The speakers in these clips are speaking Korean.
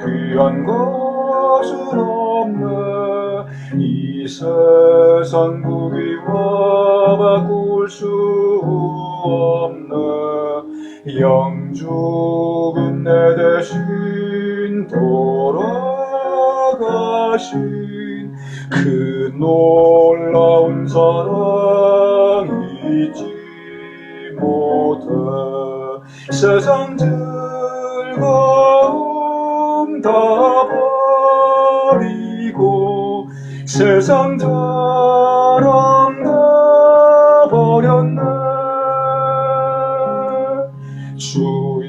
귀한 것은 없네. 이 세상 무기와 바꿀 수 없네 영죽은 내 대신 돌아가신 그 놀라운 사랑 잊지 못해. 세상 즐거움 다 버리고 세상 자랑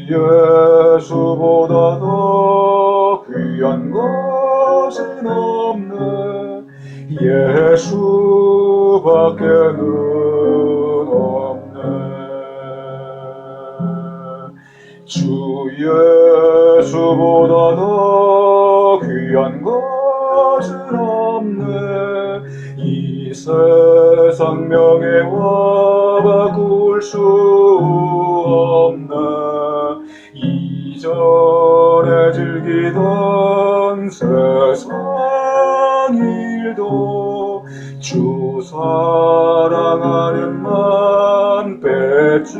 예수보다 더 귀한 것은 없네. 예수밖에는 없네. 주 예수보다 더 귀한 것은 없네. 이 세상 명예와 바꿀 수 없네 이전에 즐기던 세상 일도 주 사랑하는 맘 뺏지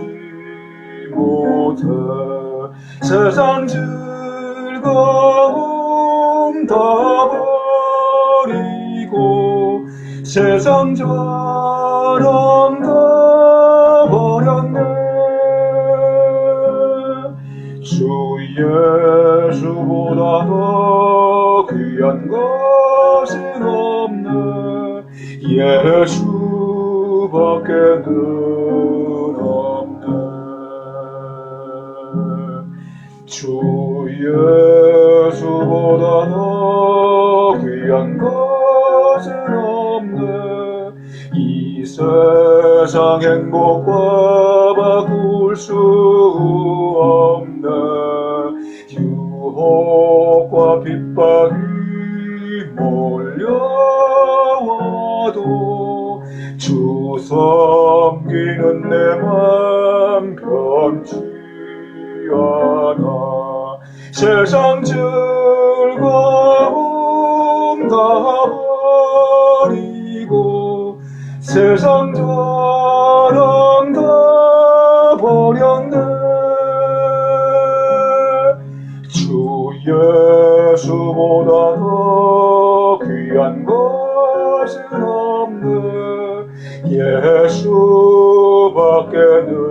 못해. 세상 즐거움 다 버리고 세상 자랑 다 귀한 것은 없네 예수밖에 는 없네 주 예수보다 더 귀한 것은 없네 이 세상 행복과 바꿀 수 없네 유혹과 핍박 이 몰려와도 주 섬기는 내맘 변치 않아. 세상 즐거움 다 버리고 세상 자랑 다 버렸네. 주 예수보다 더 것은 없네 예수밖에 는